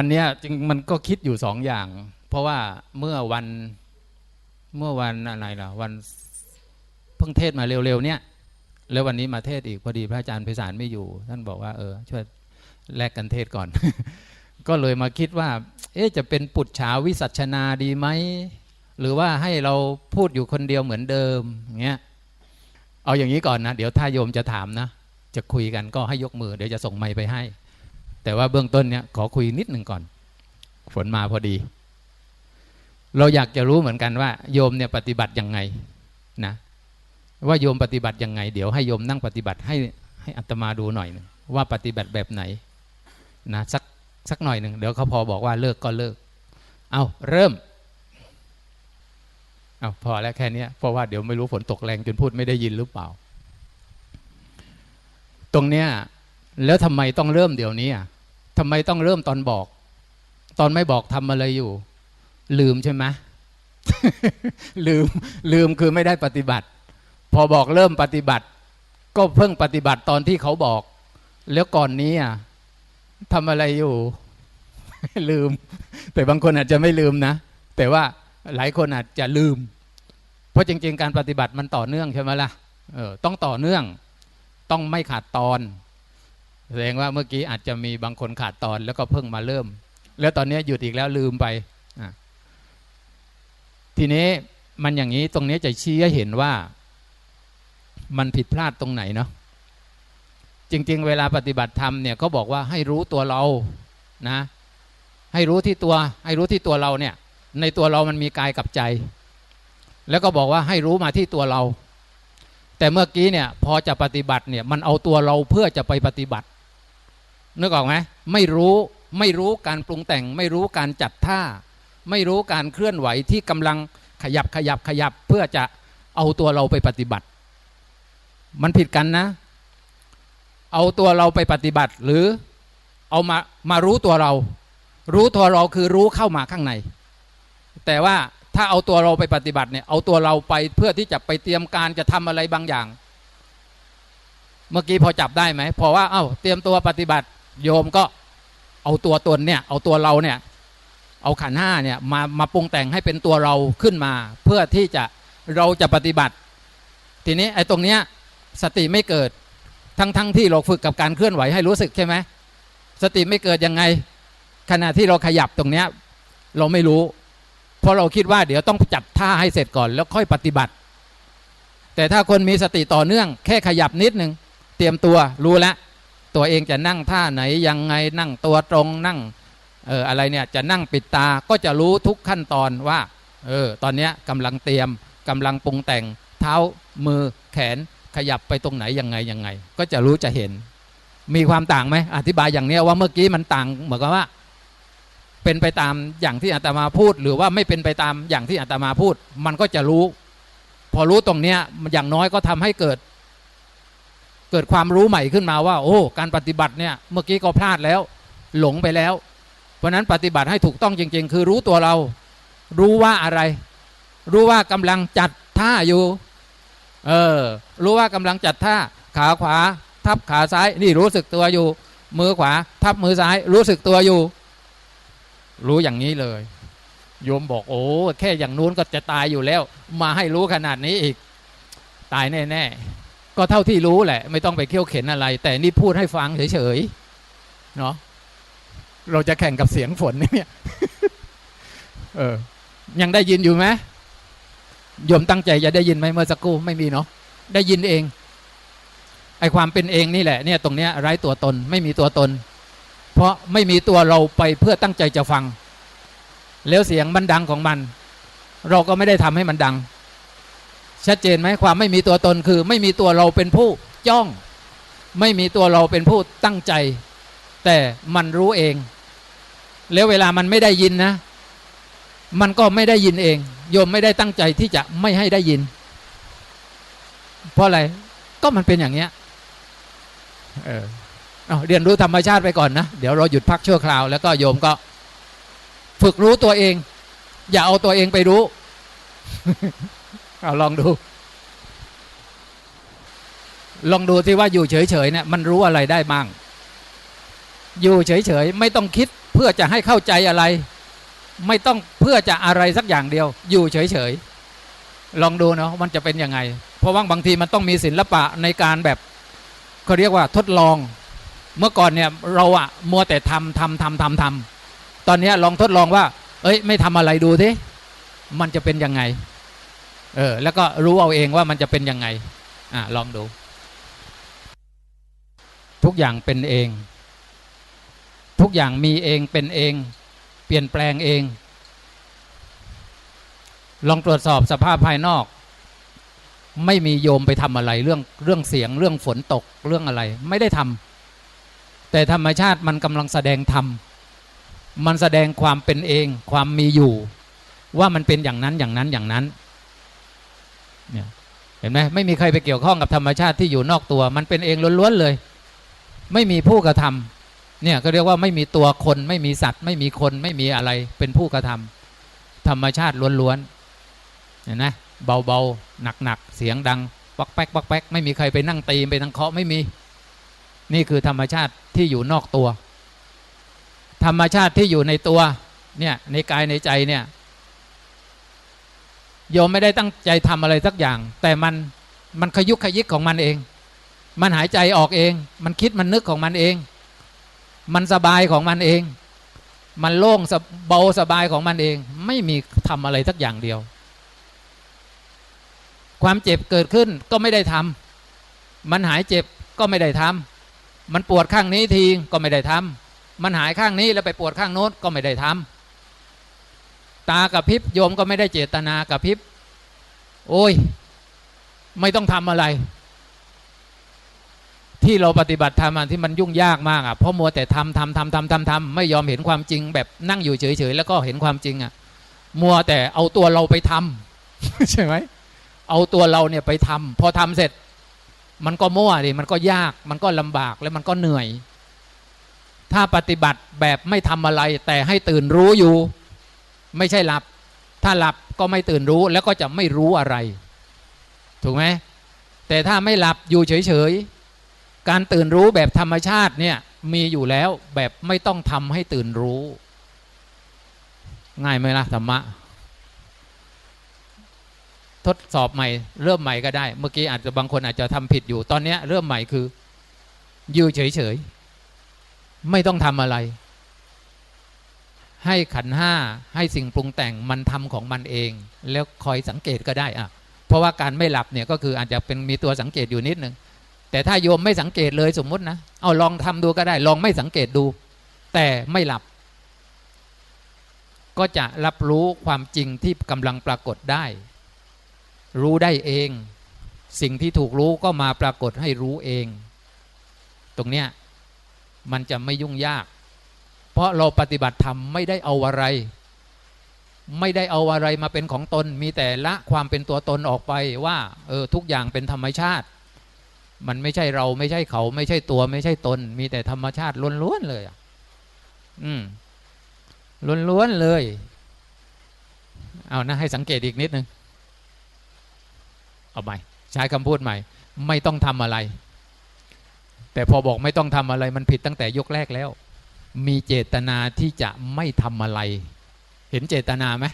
วันเนี้ยจริงมันก็คิดอยู่สองอย่าง เพราะว่าเมื่อวันเมื่อวันอะไรล่ะวันเพิ่งเทศมาเร็วๆเนี่ยแล้ววันนี้มาเทศอีกพอดีพระอาจารย์ไพศาลไม่อยู่ ท่านบอกว่าเออช่วยแลกกันเทศก่อน ก็เลยมาคิดว่า เอ๊ะจะเป็นปุจฉาวิสัชนาดีไหมหรือว่าให้เราพูดอยู่คนเดียวเหมือนเดิมเงี้ยเอาอย่างนี้ก่อนนะ เดี๋ยวถ้าโยมจะถามนะ จะคุยกันก็ให้ยกมือเดี๋ยวจะส่งไมค์ไปให้ แต่ว่าเบื้องต้นเนี่ยขอคุยนิดหนึ่งก่อน ฝนมาพอดี เราอยากจะรู้เหมือนกันว่า โยมเนี่ยปฏิบัติยังไงนะว่าโยมปฏิบัติยังไง เดี๋ยวให้โยมนั่งปฏิบัติให้ให้อัตมาดูหน่อยหนึ่งว่าปฏิบัติแบบไหนนะสักสักหน่อยหนึ่งเดี๋ยวเขาพอบอกว่าเลิกก็เลิก เอาเริ่มเอาพอแล้วแค่นี้เพราะว่าเดี๋ยวไม่รู้ฝนตกแรงจนพูดไม่ได้ยินหรือเปล่า ตรงเนี้ย แล้วทำไมต้องเริ่มเดี๋ยวนี้อะทำไมต้องเริ่มตอนบอก ตอนไม่บอกทำอะไรอยู่ ลืมใช่ไหมลืมลืมคือไม่ได้ปฏิบัติ พอบอกเริ่มปฏิบัติ ก็เพิ่งปฏิบัติตอนที่เขาบอก แล้วก่อนนี้อะทำอะไรอยู่ ลืม แต่บางคนอาจจะไม่ลืมนะ แต่ว่าหลายคนอาจจะลืม เพราะจริง ๆ การปฏิบัติมันต่อเนื่องใช่ไหมล่ะเออต้องต่อเนื่อง ต้องไม่ขาดตอน แสดงว่าเมื่อกี้อาจจะมีบางคนขาดตอนแล้วก็เพิ่งมาเริ่ม แล้วตอนนี้หยุดอีกแล้วลืมไป ทีนี้มันอย่างนี้ตรงนี้จะชี้ให้เห็นว่า มันผิดพลาดตรงไหนเนาะจริง ๆ เวลาปฏิบัติธรรมเนี่ยเขาบอกว่าให้รู้ตัวเรานะ ให้รู้ที่ตัว ให้รู้ที่ตัวเราเนี่ย ในตัวเรามันมีกายกับใจ แล้วก็บอกว่าให้รู้มาที่ตัวเรา แต่เมื่อกี้เนี่ยพอจะปฏิบัติเนี่ยมันเอาตัวเราเพื่อจะไปปฏิบัติ นึกออกไหมไม่รู้ไม่รู้การปรุงแต่ง ไม่รู้การจัดท่า ไม่รู้การเคลื่อนไหวที่กำลังขยับขยับขยับเพื่อจะเอาตัวเราไปปฏิบัติ มันผิดกันนะ เอาตัวเราไปปฏิบัติ หรือเอามามารู้ตัวเรา รู้ตัวเราคือรู้เข้ามาข้างใน แต่ว่าถ้าเอาตัวเราไปปฏิบัติเนี่ยเอาตัวเราไปเพื่อที่จะไปเตรียมการจะทำอะไรบางอย่าง เมื่อกี้พอจับได้ไหมพอว่าเอ้าเตรียมตัวปฏิบัติ โยมก็เอาตัวตนเนี่ยเอาตัวเราเนี่ยเอาขันห้าเนี่ยมามาปรุงแต่งให้เป็นตัวเราขึ้นมา เพื่อที่จะเราจะปฏิบัติ ทีนี้ไอ้ตรงเนี้ยสติไม่เกิดทั้งทั้งที่เราฝึกกับการเคลื่อนไหวให้รู้สึกใช่ไหมสติไม่เกิดยังไง ขณะที่เราขยับตรงเนี้ยเราไม่รู้ เพราะเราคิดว่าเดี๋ยวต้องจัดท่าให้เสร็จก่อนแล้วค่อยปฏิบัติ แต่ถ้าคนมีสติต่อเนื่อง แค่ขยับนิดหนึ่งเตรียมตัวรู้แล้ว ตัวเองจะนั่งท่าไหนยังไงนั่งตัวตรงนั่งเอออะไรเนี่ยจะนั่งปิดตาก็จะรู้ทุกขั้นตอนว่าเออตอนเนี้ยกำลังเตรียมกำลังปรุงแต่ง เท้ามือแขนขยับไปตรงไหนยังไงยังไง ก็จะรู้จะเห็น มีความต่างไหมอธิบายอย่างนี้ว่าเมื่อกี้มันต่างเหมือนกับว่า เป็นไปตามอย่างที่อาตมาพูด หรือว่าไม่เป็นไปตามอย่างที่อาตมาพูด มันก็จะรู้ พอรู้ตรงเนี้ยอย่างน้อยก็ทำให้เกิด เกิดความรู้ใหม่ขึ้นมาว่า โอ้ การปฏิบัติเนี่ยเมื่อกี้ก็พลาดแล้ว หลงไปแล้ว เพราะนั้นปฏิบัติให้ถูกต้องจริง ๆ คือรู้ตัวเรา รู้ว่าอะไร รู้ว่ากำลังจัดท่าอยู่ เออ รู้ว่ากำลังจัดท่า ขาขวา ทับขาซ้าย นี่รู้สึกตัวอยู่ มือขวา ทับมือซ้าย รู้สึกตัวอยู่ รู้อย่างนี้เลย โยมบอกโอ้แค่อย่างนู้นก็จะตายอยู่แล้ว มาให้รู้ขนาดนี้อีก ตายแน่ๆ ก็เท่าที่รู้แหละ ไม่ต้องไปเคี่ยวเข็นอะไร แต่นี่พูดให้ฟังเฉยๆเนาะเราจะแข่งกับเสียงฝนเนี่ยเออ ยังได้ยินอยู่ไหมโยมตั้งใจจะได้ยินไหมเมื่อสักครู่ไม่มีเนาะได้ยินเองไอความเป็นเองนี่แหละเนี่ยตรงเนี้ยไร้ตัวตนไม่มีตัวตน เพราะไม่มีตัวเราไปเพื่อตั้งใจจะฟัง แล้วเสียงมันดังของมัน เราก็ไม่ได้ทำให้มันดัง ชัดเจนไหมความไม่มีตัวตนคือ ไม่มีตัวเราเป็นผู้จ้อง ไม่มีตัวเราเป็นผู้ตั้งใจ แต่มันรู้เอง แล้วเวลามันไม่ได้ยินนะ มันก็ไม่ได้ยินเอง โยมไม่ได้ตั้งใจที่จะไม่ให้ได้ยิน เพราะอะไรก็มันเป็นอย่างเนี้ยเออเอาเรียนรู้ธรรมชาติไปก่อนนะ เดี๋ยวเราหยุดพักชั่วคราวแล้วก็โยมก็ ฝึกรู้ตัวเอง อย่าเอาตัวเองไปรู้ เอาลองดู ลองดูที่ว่าอยู่เฉยๆเนี่ยมันรู้อะไรได้บ้าง อยู่เฉยๆไม่ต้องคิดเพื่อจะให้เข้าใจอะไร ไม่ต้องเพื่อจะอะไรสักอย่างเดียว อยู่เฉยๆลองดูเนาะมันจะเป็นยังไง เพราะว่าบางทีมันต้องมีศิลปะในการแบบเขาเรียกว่าทดลอง เมื่อก่อนเนี่ยเราอะมัวแต่ทำทำทำทำทำตอนนี้ลองทดลองว่า เอ้ย ไม่ทำอะไรดูสิมันจะเป็นยังไง เออแล้วก็รู้เอาเองว่ามันจะเป็นยังไงอะลองดู ทุกอย่างเป็นเอง ทุกอย่างมีเองเป็นเอง เปลี่ยนแปลงเอง ลองตรวจสอบสภาพภายนอก ไม่มีโยมไปทำอะไรเรื่องเรื่องเสียงเรื่องฝนตกเรื่องอะไร ไม่ได้ทำแต่ธรรมชาติมันกำลังแสดงธรรมมันแสดงความเป็นเอง ความมีอยู่ ว่ามันเป็นอย่างนั้นอย่างนั้นอย่างนั้น เนี่ยเห็นไหมไม่มีใครไปเกี่ยวข้องกับธรรมชาติที่อยู่นอกตัว มันเป็นเองล้วนๆเลย ไม่มีผู้กระทำเนี่ยก็เรียกว่าไม่มีตัวคนไม่มีสัตว์ ไม่มีคนไม่มีอะไรเป็นผู้กระทำธรรมชาติล้วนๆเห็นไหมเบาๆหนักๆเสียงดังปักแป๊กปักแป๊กไม่มีใครไปนั่งตีไปนั่งเคาะไม่มี นี่คือธรรมชาติที่อยู่นอกตัว ธรรมชาติที่อยู่ในตัวเนี่ยในกายในใจเนี่ย โยมไม่ได้ตั้งใจทำอะไรสักอย่าง แต่มันมันขยุกขยิกของมันเอง มันหายใจออกเอง มันคิดมันนึกของมันเอง มันสบายของมันเอง มันโล่งเบาสบายของมันเอง ไม่มีทำอะไรสักอย่างเดียว ความเจ็บเกิดขึ้นก็ไม่ได้ทำมันหายเจ็บก็ไม่ได้ทำมันปวดข้างนี้ทีก็ไม่ได้ทำมันหายข้างนี้แล้วไปปวดข้างโน้นก็ไม่ได้ทำ ตากับพริบโยมก็ไม่ได้เจตนากับพริบ โอ้ย ไม่ต้องทำอะไร ที่เราปฏิบัติธรรมที่มันยุ่งยากมากอะเพราะมัวแต่ทำทำทำทำทำทำไม่ยอมเห็นความจริง แบบนั่งอยู่เฉยๆแล้วก็เห็นความจริงอะมัวแต่เอาตัวเราไปทำใช่ไหมเอาตัวเราเนี่ยไปทำพอทำเสร็จ มันก็มั่วดิมันก็ยาก มันก็ลำบากแล้วมันก็เหนื่อย ถ้าปฏิบัติแบบไม่ทำอะไร แต่ให้ตื่นรู้อยู่ ไม่ใช่หลับ ถ้าหลับก็ไม่ตื่นรู้แล้วก็จะไม่รู้อะไร ถูกไหมแต่ถ้าไม่หลับอยู่เฉยๆ การตื่นรู้แบบธรรมชาติเนี่ยมีอยู่แล้วแบบไม่ต้องทำให้ตื่นรู้ ง่ายไหมล่ะธรรมะ ทดสอบใหม่ เริ่มใหม่ก็ได้ เมื่อกี้อาจจะบางคนอาจจะทำผิดอยู่ ตอนนี้เริ่มใหม่คืออยู่เฉยๆ ไม่ต้องทำอะไร ให้ขันห้าให้สิ่งปรุงแต่งมันทำของมันเอง แล้วคอยสังเกตก็ได้อะเพราะว่าการไม่หลับเนี่ยก็คืออาจจะเป็นมีตัวสังเกตอยู่นิดนึงแต่ถ้าโยมไม่สังเกตเลยสมมตินะเอาลองทำดูก็ได้ ลองไม่สังเกตดู แต่ไม่หลับ ก็จะรับรู้ความจริงที่กำลังปรากฏได้ รู้ได้เอง สิ่งที่ถูกรู้ก็มาปรากฏให้รู้เอง ตรงเนี้ยมันจะไม่ยุ่งยาก เพราะเราปฏิบัติธรรมไม่ได้เอาอะไร ไม่ได้เอาอะไรมาเป็นของตน มีแต่ละความเป็นตัวตนออกไปว่าเออทุกอย่างเป็นธรรมชาติ มันไม่ใช่เราไม่ใช่เขาไม่ใช่ตัวไม่ใช่ตน มีแต่ธรรมชาติล้วนๆเลยอืมล้วนๆเลย เอานะให้สังเกตอีกนิดนึงเอาใหม่ใช้คำพูดใหม่ ไม่ต้องทำอะไร แต่พอบอกไม่ต้องทำอะไร มันผิดตั้งแต่ยกแรกแล้ว มีเจตนาที่จะไม่ทำอะไร เห็นเจตนาไหม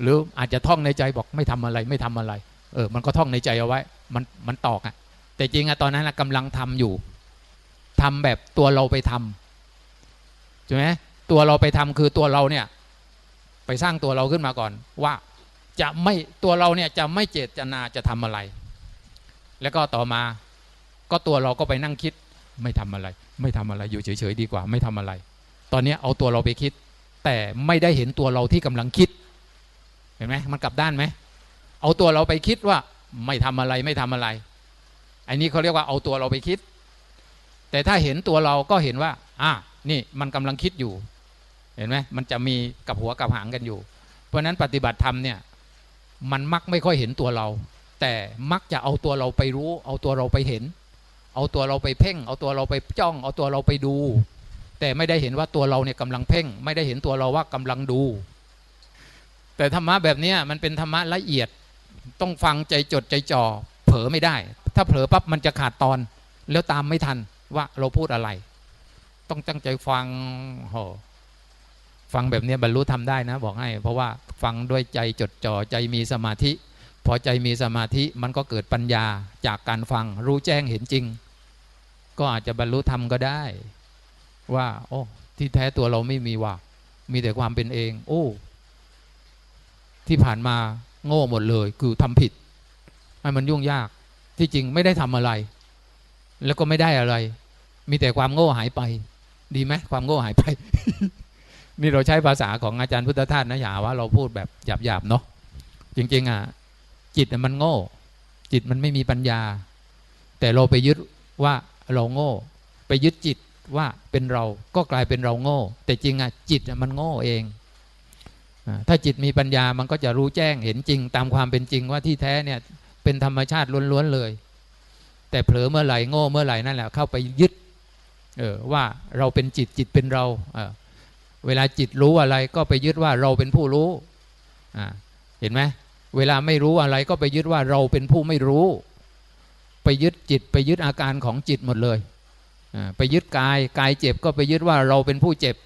หรืออาจจะท่องในใจบอกไม่ทำอะไรไม่ทำอะไร เออ มันก็ท่องในใจเอาไว้ มันมันตอกอะแต่จริงอะตอนนั้นอะกำลังทำอยู่ทำแบบตัวเราไปทำใช่ไหมตัวเราไปทำคือตัวเราเนี่ย ไปสร้างตัวเราขึ้นมาก่อน ว่าจะไม่ตัวเราเนี่ยจะไม่เจตนาจะทำอะไร แล้วก็ต่อมา ก็ตัวเราก็ไปนั่งคิด ไม่ทำอะไร ไม่ทำอะไรอยู่เฉยๆดีกว่า ไม่ทำอะไร ตอนนี้เอาตัวเราไปคิด แต่ไม่ได้เห็นตัวเราที่กำลังคิด เห็นไหมมันกลับด้านไหมเอาตัวเราไปคิดว่าไม่ทำอะไรไม่ทำอะไร อันนี้เขาเรียกว่าเอาตัวเราไปคิด แต่ถ้าเห็นตัวเราก็เห็นว่า อะนี่มันกำลังคิดอยู่ เห็นไหมมันจะมีกับหัวกับหางกันอยู่ เพราะนั้นปฏิบัติธรรมเนี่ยมันมักไม่ค่อยเห็นตัวเรา แต่มักจะเอาตัวเราไปรู้ เอาตัวเราไปเห็น เอาตัวเราไปเพ่ง เอาตัวเราไปจ้อง เอาตัวเราไปดู แต่ไม่ได้เห็นว่าตัวเราเนี่ยกำลังเพ่ง ไม่ได้เห็นตัวเราว่ากำลังดู แต่ธรรมะแบบนี้มันเป็นธรรมะละเอียดต้องฟังใจจดใจจ่อเผลอไม่ได้ ถ้าเผลอปั๊บมันจะขาดตอน แล้วตามไม่ทันว่าเราพูดอะไร ต้องตั้งใจฟังโหฟังแบบนี้บรรลุทำได้นะ บอกให้ เพราะว่าฟังด้วยใจจดจ่อใจมีสมาธิ พอใจมีสมาธิมันก็เกิดปัญญาจากการฟังรู้แจ้งเห็นจริง ก็อาจจะบรรลุธรรมก็ได้ ว่า โอ้ ที่แท้ตัวเราไม่มีว่า มีแต่ความเป็นเอง โอ้ ที่ผ่านมาโง่หมดเลย คือทำผิดให้มันยุ่งยาก ที่จริงไม่ได้ทำอะไร แล้วก็ไม่ได้อะไร มีแต่ความโง่หายไป ดีไหมความโง่หายไป นี่เราใช้ภาษาของอาจารย์พุทธทาสนะอย่าว่าเราพูดแบบหยาบๆเนาะจริงๆอะจิตมันโง่ จิตมันไม่มีปัญญา แต่เราไปยึดว่า เราโง่ ไปยึดจิตว่าเป็นเราก็กลายเป็นเราโง่ แต่จริงอะจิตน่ะมันโง่เอง ถ้าจิตมีปัญญามันก็จะรู้แจ้งเห็นจริง ตามความเป็นจริงว่าที่แท้เนี่ยเป็นธรรมชาติล้วนๆเลย แต่เผลอเมื่อไหร่โง่เมื่อไหร่นั่นแหละเข้าไปยึดเออว่าเราเป็นจิตจิตเป็นเราเออเวลาจิตรู้อะไรก็ไปยึดว่าเราเป็นผู้รู้อ่าเห็นไหมเวลาไม่รู้อะไรก็ไปยึดว่าเราเป็นผู้ไม่รู้ ไปยึดจิตไปยึดอาการของจิตหมดเลย ไปยึดกายกายเจ็บก็ไปยึดว่าเราเป็นผู้เจ็บ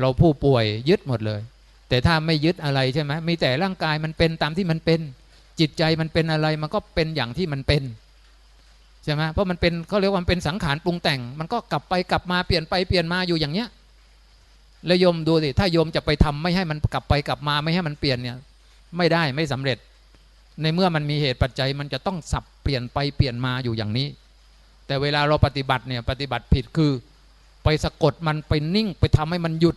เราผู้ป่วยยึดหมดเลย แต่ถ้าไม่ยึดอะไรใช่ไหมมีแต่ร่างกายมันเป็นตามที่มันเป็น จิตใจมันเป็นอะไรมันก็เป็นอย่างที่มันเป็นใช่ไหมเพราะมันเป็นเขาเรียกว่ามันเป็นสังขารปรุงแต่ง มันก็กลับไปกลับมาเปลี่ยนไปเปลี่ยนมาอยู่อย่างเนี้ยแล้วโยมดูสิถ้าโยมจะไปทำไม่ให้มันกลับไปกลับมาไม่ให้มันเปลี่ยนเนี่ยไม่ได้ไม่สำเร็จ ในเมื่อมันมีเหตุปัจจัยมันจะต้องสับ ปลี่ยนไปเปลี่ยนมาอยู่อย่างนี้ แต่เวลาเราปฏิบัติเนี่ยปฏิบัติผิดคือ ไปสะกดมันไปนิ่งไปทำให้มันหยุด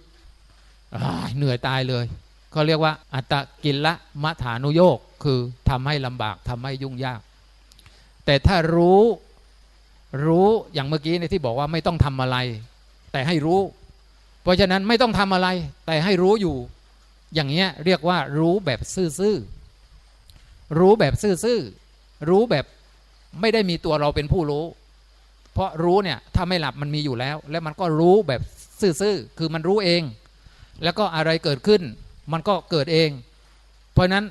เหนื่อยตายเลยเขาเรียกว่าอัตกิลละมะฐานุโยกคือทำให้ลำบากทำให้ยุ่งยาก แต่ถ้ารู้รู้อย่างเมื่อกี้ในที่บอกว่าไม่ต้องทำอะไร แต่ให้รู้ เพราะฉะนั้นไม่ต้องทำอะไร แต่ให้รู้อยู่ อย่างเงี้ยเรียกว่ารู้แบบซื่อๆรู้แบบซื่อๆรู้แบบ ไม่ได้มีตัวเราเป็นผู้รู้ เพราะรู้เนี่ยถ้าไม่หลับมันมีอยู่แล้ว แล้วมันก็รู้แบบซื่อๆคือมันรู้เอง แล้วก็อะไรเกิดขึ้น มันก็เกิดเอง เพราะนั้น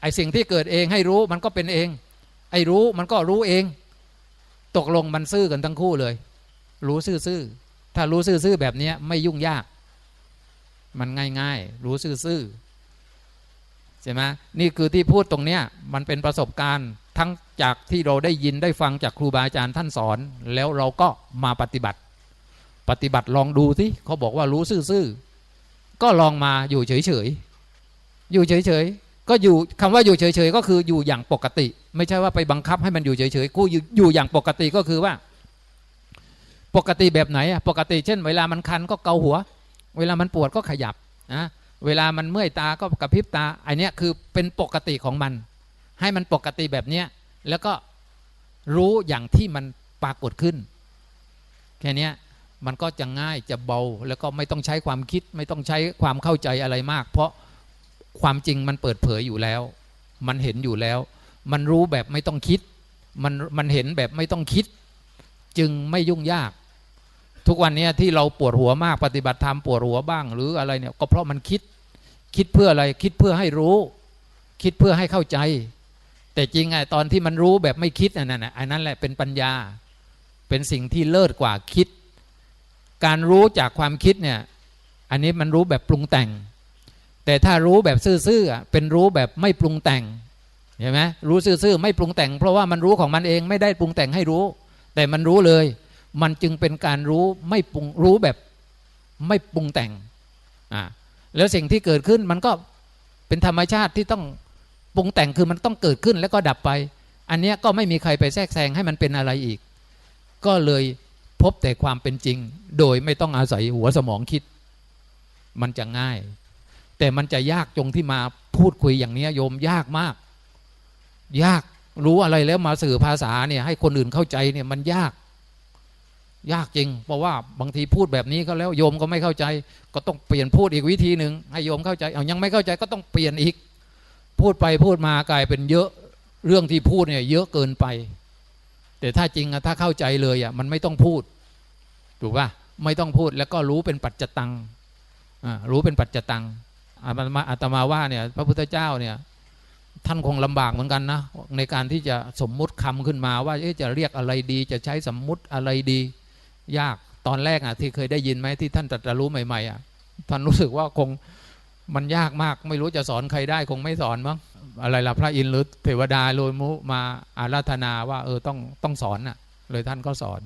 ไอสิ่งที่เกิดเองให้รู้มันก็เป็นเอง ไอรู้มันก็รู้เอง ตกลงมันซื่อกันทั้งคู่เลย รู้ซื่อๆถ้ารู้ซื่อๆแบบนี้ไม่ยุ่งยาก มันง่ายๆ รู้ซื่อๆใช่ไหมนี่คือที่พูดตรงเนี้ยมันเป็นประสบการณ์ทั้ง จากที่เราได้ยินได้ฟังจากครูบาอาจารย์ท่านสอน แล้วเราก็มาปฏิบัติ ปฏิบัติลองดูสิเขาบอกว่ารู้ซื่อๆก็ลองมาอยู่เฉยๆอยู่เฉยๆก็อยู่คำว่าอยู่เฉยๆก็คืออยู่อย่างปกติ ไม่ใช่ว่าไปบังคับให้มันอยู่เฉยๆกูอยู่อยู่อย่างปกติก็คือว่า ปกติแบบไหนอะปกติ เช่น เวลามันคันก็เกาหัว เวลามันปวดก็ขยับนะเวลามันเมื่อยตาก็กระพริบตาอันเนี้ยคือเป็นปกติของมัน ให้มันปกติแบบเนี้ย แล้วก็รู้อย่างที่มันปรากฏขึ้น แค่นี้มันก็จะง่ายจะเบา แล้วก็ไม่ต้องใช้ความคิด ไม่ต้องใช้ความเข้าใจอะไรมาก เพราะความจริงมันเปิดเผยอยู่แล้ว มันเห็นอยู่แล้ว มันรู้แบบไม่ต้องคิด มันมันเห็นแบบไม่ต้องคิด จึงไม่ยุ่งยาก ทุกวันนี้ที่เราปวดหัวมากปฏิบัติธรรมปวดหัวบ้าง หรืออะไรเนี่ยก็เพราะมันคิด คิดเพื่ออะไรคิดเพื่อให้รู้ คิดเพื่อให้เข้าใจ แต่จริงไงตอนที่มันรู้แบบไม่คิดอันนั้นอันนั้นแหละเป็นปัญญา เป็นสิ่งที่เลิศกว่าคิด การรู้จากความคิดเนี่ย อันนี้มันรู้แบบปรุงแต่ง แต่ถ้ารู้แบบซื่อๆเป็นรู้แบบไม่ปรุงแต่งเห็นไหมรู้ซื่อๆไม่ปรุงแต่ง เพราะว่ามันรู้ของมันเองไม่ได้ปรุงแต่งให้รู้ แต่มันรู้เลย มันจึงเป็นการรู้ไม่ปรุงรู้แบบไม่ปรุงแต่งอ่าแล้วสิ่งที่เกิดขึ้นมันก็เป็นธรรมชาติที่ต้อง ปรุงแต่งคือมันต้องเกิดขึ้นแล้วก็ดับไป อันเนี้ยก็ไม่มีใครไปแทรกแซงให้มันเป็นอะไรอีก ก็เลยพบแต่ความเป็นจริง โดยไม่ต้องอาศัยหัวสมองคิด มันจะง่าย แต่มันจะยากจงที่มาพูดคุยอย่างนี้โยมยากมาก ยากรู้อะไรแล้วมาสื่อภาษาเนี่ยให้คนอื่นเข้าใจเนี่ยมันยาก ยากจริง เพราะว่าบางทีพูดแบบนี้ก็แล้วโยมก็ไม่เข้าใจ ก็ต้องเปลี่ยนพูดอีกวิธีหนึ่งให้โยมเข้าใจเอายังไม่เข้าใจก็ต้องเปลี่ยนอีก พูดไปพูดมากลายเป็นเยอะเรื่องที่พูดเนี่ยเยอะเกินไป แต่ถ้าจริงอะถ้าเข้าใจเลยอะมันไม่ต้องพูด ถูกป่ะไม่ต้องพูดแล้วก็รู้เป็นปัจจตังอ่ารู้เป็นปัจจตังอาตมาอาตมาว่าเนี่ยพระพุทธเจ้าเนี่ยท่านคงลำบากเหมือนกันนะในการที่จะสมมุติคำขึ้นมาว่าจะเรียกอะไรดี จะใช้สมมุติอะไรดี ยากตอนแรกอะที่เคยได้ยินไหมที่ท่านตรัสรู้ใหม่ๆอะท่านรู้สึกว่าคง มันยากมากไม่รู้จะสอนใครได้คงไม่สอนมั้งอะไรล่ะพระอินทร์หรือเทวดาโลยมุมาอาราธนาว่า เออต้องต้องสอนอะ เลยท่านก็สอน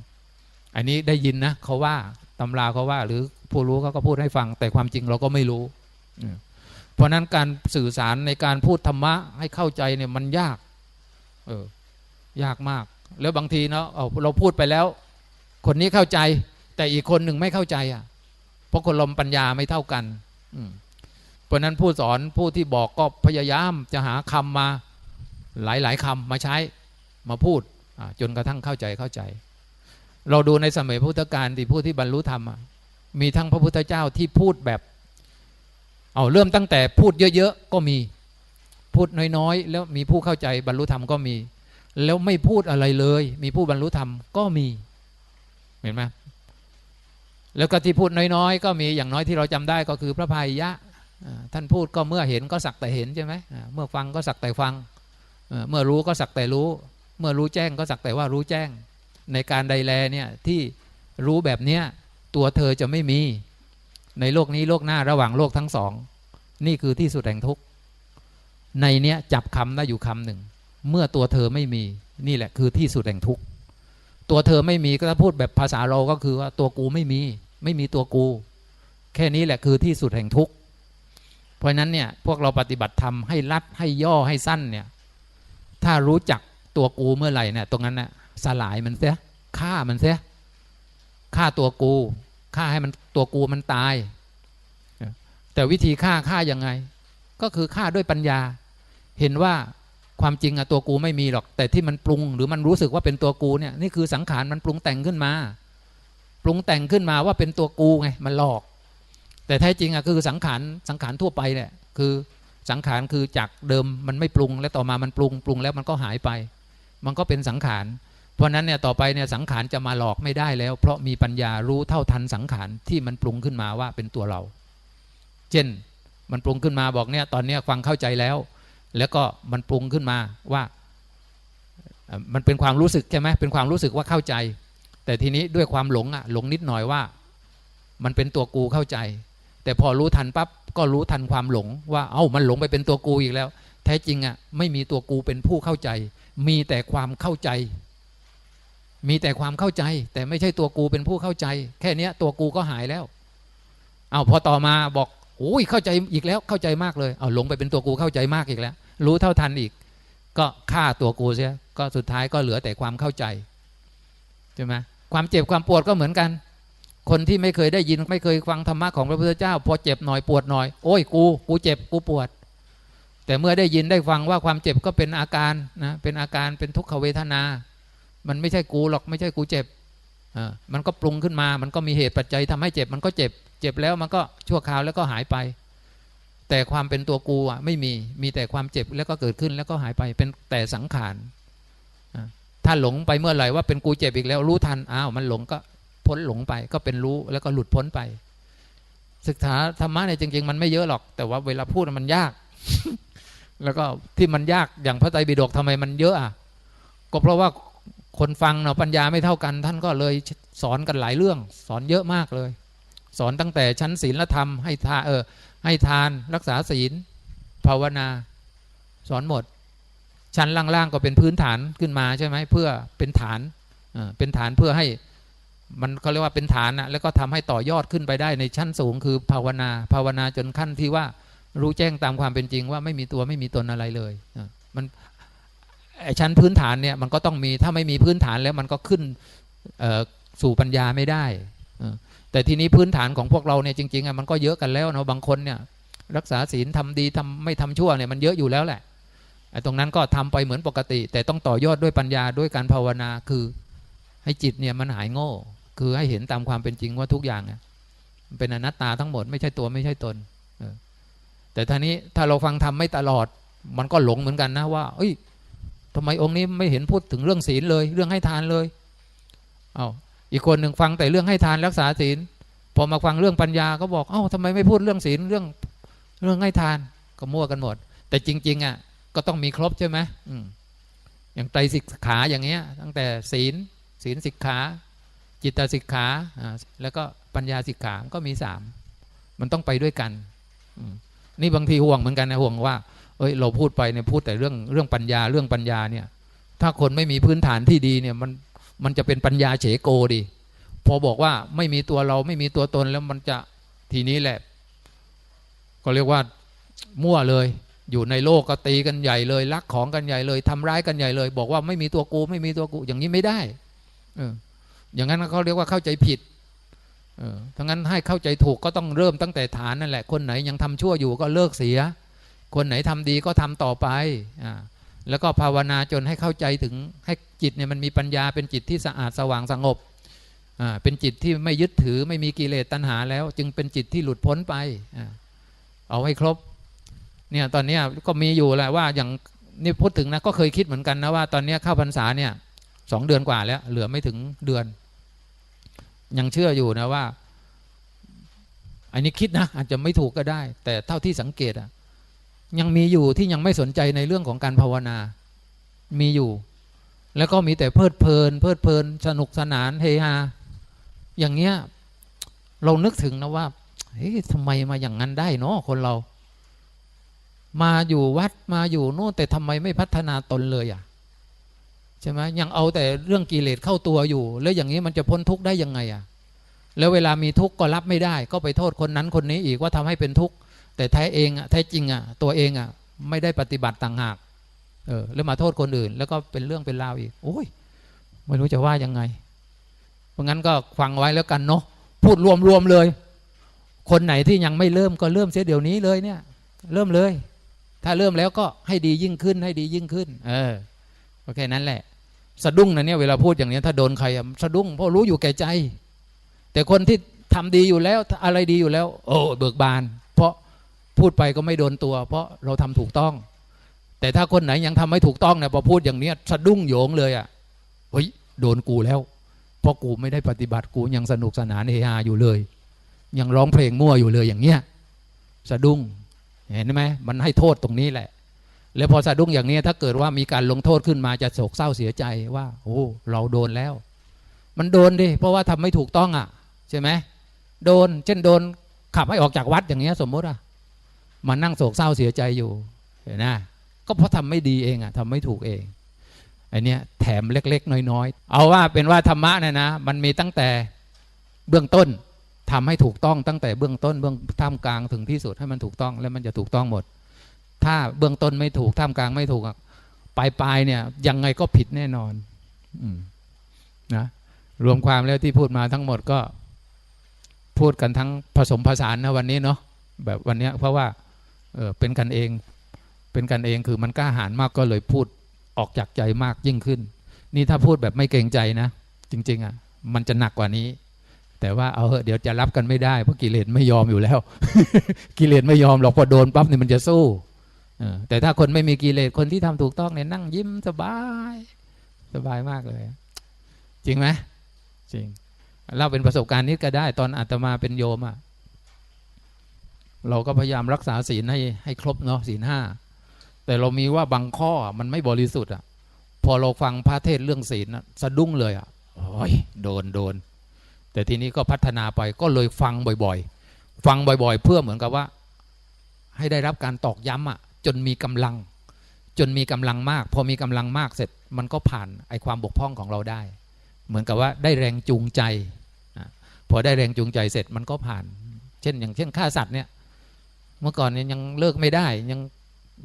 อันนี้ได้ยินนะเขาว่าตำราเขาว่า หรือผู้รู้เขาก็พูดให้ฟัง แต่ความจริงเราก็ไม่รู้ เพราะนั้นการสื่อสารในการพูดธรรมะให้เข้าใจเนี่ยมันยาก เออ ยากมาก แล้วบางทีเนาะเอาเราพูดไปแล้ว คนนี้เข้าใจ แต่อีกคนหนึ่งไม่เข้าใจอะ เพราะคนลมปัญญาไม่เท่ากัน อืม เพราะนั้นผู้สอนผู้ที่บอกก็พยายามจะหาคำมาหลายๆคำมาใช้มาพูดจนกระทั่งเข้าใจเข้าใจ เราดูในสมัยพุทธกาลที่ผู้ที่บรรลุธรรมมีทั้งพระพุทธเจ้าที่พูดแบบ เอาเริ่มตั้งแต่พูดเยอะๆก็มีพูดน้อยๆ แล้วมีผู้เข้าใจบรรลุธรรมก็มี แล้วไม่พูดอะไรเลย มีผู้บรรลุธรรมก็มีเห็นไหมแล้วก็ที่พูดน้อยๆ ก็มีอย่างน้อยที่เราจำได้ก็คือพระพายยะ ท่านพูดก็เมื่อเห็นก็สักแต่เห็นใช่ไหมเมื่อฟังก็สักแต่ฟัง เมื่อรู้ก็สักแต่รู้ เมื่อรู้แจ้งก็สักแต่ว่ารู้แจ้ง ในการใดแลเนี่ยที่รู้แบบเนี้ยตัวเธอจะไม่มีในโลกนี้โลกหน้าระหว่างโลกทั้งสอง นี่คือที่สุดแห่งทุกข์ในเนี้ยจับคำได้อยู่คำหนึ่ง เมื่อตัวเธอไม่มีนี่แหละคือที่สุดแห่งทุกข์ตัวเธอไม่มีก็ถ้าพูดแบบภาษาเราก็คือว่าตัวกูไม่มี ไม่มีตัวกู แค่นี้แหละคือที่สุดแห่งทุกข์ ราะนั้นเนี่ยพวกเราปฏิบัติธรรมให้รัดให้ย่อให้สั้นเนี่ยถ้ารู้จักตัวกูเมื่อไหร่เนี่ยตรงนั้นน่ะสลายมันเสียฆ่ามันเสียฆ่าตัวกูฆ่าให้มันตัวกูมันตาย แต่วิธีฆ่าฆ่ายังไง ก็คือฆ่าด้วยปัญญา เห็นว่าความจริงอะตัวกูไม่มีหรอก แต่ที่มันปรุงหรือมันรู้สึกว่าเป็นตัวกูเนี่ยนี่คือสังขารมันปรุงแต่งขึ้นมา ปรุงแต่งขึ้นมาว่าเป็นตัวกูไง มันหลอก แต่แท้จริงอะคือสังขารสังขารทั่วไปเนี่ยคือสังขารคือจากเดิมมันไม่ปรุง แล้วต่อมามันปรุงปรุงแล้วมันก็หายไป มันก็เป็นสังขาร เพราะนั้นเนี่ยต่อไปเนี่ยสังขารจะมาหลอกไม่ได้แล้ว เพราะมีปัญญารู้เท่าทันสังขารที่มันปรุงขึ้นมาว่าเป็นตัวเรา เช่นมันปรุงขึ้นมาบอกเนี่ยตอนเนี้ยฟังเข้าใจแล้ว แล้วก็มันปรุงขึ้นมาว่า มันเป็นความรู้สึกใช่ไหมเป็นความรู้สึกว่าเข้าใจ แต่ทีนี้ด้วยความหลงอะหลงนิดหน่อยว่า มันเป็นตัวกูเข้าใจ แต่พอรู้ทันปั๊บก็รู้ทันความหลง ว่าเอ้ามันหลงไปเป็นตัวกูอีกแล้ว แท้จริงอะไม่มีตัวกูเป็นผู้เข้าใจ มีแต่ความเข้าใจ มีแต่ความเข้าใจ แต่ไม่ใช่ตัวกูเป็นผู้เข้าใจ แค่เนี้ยตัวกูก็หายแล้วเอาพอต่อมาบอกโอ้ยเข้าใจอีกแล้วเข้าใจมากเลยเอาหลงไปเป็นตัวกูเข้าใจมากอีกแล้ว รู้เท่าทันอีก ก็ฆ่าตัวกูเสียก็สุดท้ายก็เหลือแต่ความเข้าใจใช่ไหมความเจ็บความปวดก็เหมือนกัน คนที่ไม่เคยได้ยินไม่เคยฟังธรรมะของพระพุทธเจ้า พอเจ็บหน่อยปวดหน่อย โอ้ยกูกูเจ็บกูปวด แต่เมื่อได้ยินได้ฟังว่าความเจ็บก็เป็นอาการนะเป็นอาการเป็นทุกขเวทนา มันไม่ใช่กูหรอกไม่ใช่กูเจ็บอ่ามันก็ปรุงขึ้นมา มันก็มีเหตุปัจจัยทำให้เจ็บ มันก็เจ็บ เจ็บแล้วมันก็ชั่วคราวแล้วก็หายไป แต่ความเป็นตัวกูอะไม่มี มีแต่ความเจ็บแล้วก็เกิดขึ้นแล้วก็หายไป เป็นแต่สังขารอะถ้าหลงไปเมื่อไหร่ว่าเป็นกูเจ็บอีกแล้วรู้ทัน อ้าวมันหลงก็ พ้นหลงไป ก็เป็นรู้แล้วก็หลุดพ้นไป ศึกษาธรรมะเนี่ยจริง ๆ มันไม่เยอะหรอก แต่ว่าเวลาพูดมันยาก แล้วก็ที่มันยากอย่างพระไตรปิฎกทำไมมันเยอะอะก็เพราะว่าคนฟังเนาะปัญญาไม่เท่ากัน ท่านก็เลยสอนกันหลายเรื่อง สอนเยอะมากเลย สอนตั้งแต่ชั้นศีลธรรมให้ทานเออให้ทานรักษาศีล ภาวนา สอนหมด ชั้นล่างๆก็เป็นพื้นฐานขึ้นมาใช่ไหมเพื่อเป็นฐานเออเป็นฐานเพื่อให้ มันเขาเรียกว่าเป็นฐานนะแล้วก็ทำให้ต่อยอดขึ้นไปได้ในชั้นสูงคือภาวนา ภาวนาจนขั้นที่ว่ารู้แจ้งตามความเป็นจริงว่าไม่มีตัวไม่มีตนอะไรเลยมันชั้นพื้นฐานเนี่ยมันก็ต้องมีถ้าไม่มีพื้นฐานแล้วมันก็ขึ้นสู่ปัญญาไม่ได้ แต่ทีนี้พื้นฐานของพวกเราเนี่ยจริงๆอะมันก็เยอะกันแล้วเนาะบางคนเนี่ยรักษาศีลทำดีทำไม่ทำชั่วเนี่ยมันเยอะอยู่แล้วแหละไอ้ตรงนั้นก็ทำไปเหมือนปกติ แต่ต้องต่อยอดด้วยปัญญาด้วยการภาวนาคือให้จิตเนี่ยมันหายโง่ คือให้เห็นตามความเป็นจริงว่าทุกอย่างเนี่ยมันเป็นอนัตตาทั้งหมดไม่ใช่ตัวไม่ใช่ตนแต่ท่านี้ถ้าเราฟังทำไม่ตลอด มันก็หลงเหมือนกันนะว่า เอ้ยทำไมองค์นี้ไม่เห็นพูดถึงเรื่องศีลเลย เรื่องให้ทานเลยเอาอีกคนหนึ่งฟังแต่เรื่องให้ทานรักษาศีลพอมาฟังเรื่องปัญญาก็บอกเอ้าทำไมไม่พูดเรื่องศีลเรื่องเรื่องให้ทานก็มั่วกันหมด แต่จริง ๆอะก็ต้องมีครบใช่ไหมอืมอย่างไตรสิกขาอย่างเงี้ย ตั้งแต่ศีลศีลสิกขา จิตสิกขาแล้วก็ปัญญาสิกขาก็มีสามมันต้องไปด้วยกัน นี่บางทีห่วงเหมือนกันนะห่วงว่าเอ้ยเราพูดไปเนี่ยพูดแต่เรื่องเรื่องปัญญาเรื่องปัญญาเนี่ย ถ้าคนไม่มีพื้นฐานที่ดีเนี่ยมันมันจะเป็นปัญญาเฉโกดิพอบอกว่าไม่มีตัวเราไม่มีตัวตนแล้วมันจะทีนี้แหละ ก็เรียกว่ามั่วเลย อยู่ในโลกก็ตีกันใหญ่เลยลักของกันใหญ่เลยทำร้ายกันใหญ่เลย บอกว่าไม่มีตัวกูไม่มีตัวกูอย่างนี้ไม่ได้ เออ อย่างนั้นเขาเรียกว่าเข้าใจผิดเออทั้งนั้นให้เข้าใจถูกก็ต้องเริ่มตั้งแต่ฐานนั่นแหละ คนไหนยังทำชั่วอยู่ก็เลิกเสีย คนไหนทำดีก็ทำต่อไปอ่าแล้วก็ภาวนาจนให้เข้าใจถึงให้จิตเนี่ยมันมีปัญญาเป็นจิตที่สะอาดสว่างสงบอ่าเป็นจิตที่ไม่ยึดถือไม่มีกิเลสตัณหาแล้ว จึงเป็นจิตที่หลุดพ้นไปอ่าเอาให้ครบเนี่ยตอนนี้ก็มีอยู่แหละว่าอย่างนี่พูดถึงนะก็เคยคิดเหมือนกันนะว่าตอนนี้เข้าพรรษาเนี่ยสองเดือนกว่าแล้ว เหลือไม่ถึงเดือน ยังเชื่ออยู่นะว่า อันนี้คิดนะ อาจจะไม่ถูกก็ได้ แต่เท่าที่สังเกตอะยังมีอยู่ที่ยังไม่สนใจในเรื่องของการภาวนา มีอยู่ แล้วก็มีแต่เพลิดเพลิน เพลิดเพลิน สนุกสนานเฮฮาอย่างเงี้ยเรานึกถึงนะว่าเฮ้ยทำไมมาอย่างนั้นได้เนาะคนเรา มาอยู่วัดมาอยู่โน่นแต่ทำไมไม่พัฒนาตนเลยอะ ใช่ไหมยังเอาแต่เรื่องกิเลสเข้าตัวอยู่ แล้วอย่างนี้มันจะพ้นทุกข์ได้ยังไงอะแล้วเวลามีทุกข์ก็รับไม่ได้ ก็ไปโทษคนนั้นคนนี้อีกว่าทำให้เป็นทุกข์แต่แท้เองอะแท้จริงอะตัวเองอะไม่ได้ปฏิบัติต่างหากเออแล้วมาโทษคนอื่น แล้วก็เป็นเรื่องเป็นราวอีกโอ้ยไม่รู้จะว่ายังไง เพราะงั้นก็ฟังไว้แล้วกันเนาะพูดรวมๆเลย คนไหนที่ยังไม่เริ่มก็เริ่มเสียเดี๋ยวนี้เลยเนี่ย เริ่มเลย ถ้าเริ่มแล้วก็ให้ดียิ่งขึ้นให้ดียิ่งขึ้น เออโอเคนั้นแหละ สะดุ้งนะเนี่ยเวลาพูดอย่างนี้ถ้าโดนใครสะดุ้งเพราะรู้อยู่แก่ใจ แต่คนที่ทำดีอยู่แล้วอะไรดีอยู่แล้ว โอ้เบิกบาน เพราะพูดไปก็ไม่โดนตัว เพราะเราทำถูกต้อง แต่ถ้าคนไหนยังทำไม่ถูกต้องเนี่ยพอพูดอย่างเนี้ยสะดุ้งโยงเลยอะ่ะเฮ้ยโดนกูแล้ว เพราะกูไม่ได้ปฏิบัติกูยังสนุกสนานเฮฮาอยู่เลย ยังร้องเพลงมั่วอยู่เลยอย่างเนี้ยสะดุ้งเห็นไหมมันให้โทษตรงนี้แหละ แล้วพอสะดุ้งอย่างนี้ถ้าเกิดว่ามีการลงโทษขึ้นมาจะโศกเศร้าเสียใจว่าโอ้เราโดนแล้ว มันโดนดิเพราะว่าทำไม่ถูกต้องอะใช่ไหมโดน เช่นโดนขับให้ออกจากวัดอย่างเงี้ยสมมติอะมานั่งโศกเศร้าเสียใจอยู่เห็นไหมก็เพราะทำไม่ดีเองอะทำไม่ถูกเองไอเนี้ยแถมเล็ก ๆ น้อยๆ เอาว่าเป็นว่าธรรมะเนี่ยนะ มันมีตั้งแต่เบื้องต้นทำให้ถูกต้องตั้งแต่เบื้องต้นเบื้องท่ามกลางถึงที่สุดให้มันถูกต้องแล้วมันจะถูกต้องหมด ถ้าเบื้องต้นไม่ถูกท่ามกลางไม่ถูกอะปลายปลายๆเนี่ย ยังไงก็ผิดแน่นอนอืมนะรวมความแล้วที่พูดมาทั้งหมดก็พูดกันทั้งผสมผสานนะวันนี้เนาะแบบวันเนี้ยเพราะว่าเออเป็นกันเอง เป็นกันเองคือมันกล้าหาญมากก็เลยพูดออกจากใจมากยิ่งขึ้น นี่ถ้าพูดแบบไม่เกรงใจนะ จริง ๆอะมันจะหนักกว่านี้ แต่ว่าเอาเหอะเดี๋ยวจะรับกันไม่ได้เพราะกิเลสไม่ยอมอยู่แล้ว กิเลสไม่ยอมหรอกพอโดนปั๊บเนี่ยมันจะสู้เออ แต่ถ้าคนไม่มีกิเลสคนที่ทำถูกต้องเนี่ยนั่งยิ้มสบาย สบายมากเลย จริงไหมจริงเล่าเป็นประสบการณ์นิดก็ได้ ตอนอาตมาเป็นโยมอะ่ะเราก็พยายามรักษาศีลให้ให้ครบเนาะศีลห้าแต่เรามีว่าบางข้อมันไม่บริสุทธิ์อะ พอเราฟังพระเทศน์เรื่องศีลน่ะสะดุ้งเลยอะโอ้ยโดนโดน แต่ทีนี้ก็พัฒนาไปก็เลยฟังบ่อยๆ ฟังบ่อยๆ เพื่อเหมือนกับว่า ให้ได้รับการตอกย้ำอะ จนมีกำลัง จนมีกำลังมาก พอมีกำลังมากเสร็จมันก็ผ่านไอความบกพร่องของเราได้ เหมือนกับว่าได้แรงจูงใจพอได้แรงจูงใจเสร็จมันก็ผ่าน เช่น อย่างเช่นฆ่าสัตว์เนี่ยเมื่อก่อนเนี่ยยังเลิกไม่ได้ยัง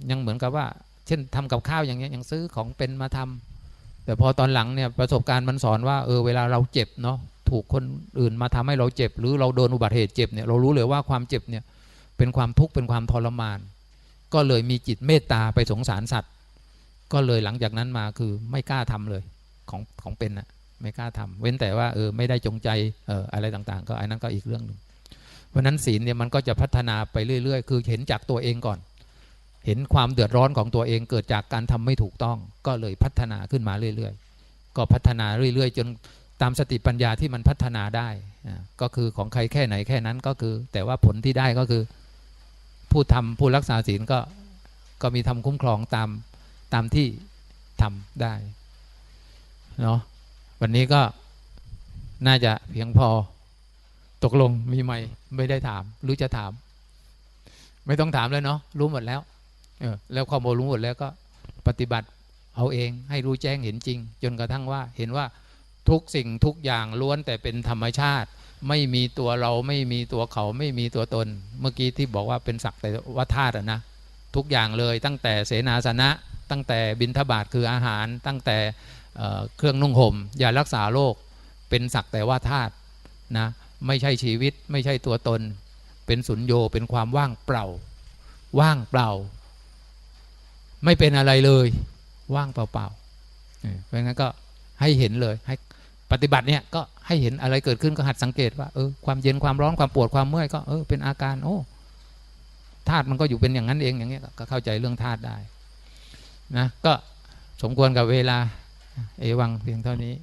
ยังเหมือนกับว่า เช่นทำกับข้าวอย่างเงี้ยยังซื้อของเป็นมาทำแต่พอตอนหลังเนี่ยประสบการณ์มันสอนว่าเออเวลาเราเจ็บเนาะถูกคนอื่นมาทำให้เราเจ็บ หรือเราโดนอุบัติเหตุเจ็บเนี่ยเรารู้เลยว่าความเจ็บเนี่ยเป็นความทุกข์เป็นความทรมาน ก็เลยมีจิตเมตตาไปสงสารสัตว์ ก็เลยหลังจากนั้นมาคือไม่กล้าทำเลยของของเป็นอะไม่กล้าทำเว้นแต่ว่าเออไม่ได้จงใจเอออะไรต่างๆ ก็อันนั้นก็อีกเรื่องหนึ่งเพราะนั้นศีลเนี่ยมันก็จะพัฒนาไปเรื่อย ๆ คือเห็นจากตัวเองก่อน เห็นความเดือดร้อนของตัวเองเกิดจากการทำไม่ถูกต้อง ก็เลยพัฒนาขึ้นมาเรื่อย ๆ ก็พัฒนาเรื่อย ๆ จนตามสติปัญญาที่มันพัฒนาได้ก็คือของใครแค่ไหนแค่นั้นก็คือ แต่ว่าผลที่ได้ก็คือ ผู้ทำผู้รักษาศีลก็ก็มีทำคุ้มครองตามตามที่ทำได้เนาะวันนี้ก็น่าจะเพียงพอตกลงมีไหมไม่ได้ถามหรือจะถาม ไม่ต้องถามแล้วเนาะรู้หมดแล้วเออแล้วความรู้หมดแล้วก็ปฏิบัติเอาเองให้รู้แจ้งเห็นจริง จนกระทั่งว่าเห็นว่าทุกสิ่งทุกอย่างล้วนแต่เป็นธรรมชาติ ไม่มีตัวเราไม่มีตัวเขาไม่มีตัวตน เมื่อกี้ที่บอกว่าเป็นสักแต่ว่าธาตุอะนะ ทุกอย่างเลยตั้งแต่เสนาสนะ ตั้งแต่บินทบาทคืออาหาร ตั้งแต่เเครื่องนุ่งห่มยารักษาโรคเป็นสักแต่ว่าธาตุนะไม่ใช่ชีวิตไม่ใช่ตัวตน เป็นสุญโยเป็นความว่างเปล่า ว่างเปล่า ไม่เป็นอะไรเลย ว่างเปล่าๆเออเพราะงั้นก็ให้เห็นเลยให้ ปฏิบัติเนี่ยก็ให้เห็นอะไรเกิดขึ้นก็หัดสังเกตว่าเออความเย็นความร้อนความปวดความเมื่อยก็เออเป็นอาการโอ้ธาตุมันก็อยู่เป็นอย่างนั้นเองอย่างเงี้ยก็เข้าใจเรื่องธาตุได้นะก็สมควรกับเวลา เอวังเพียงเท่านี้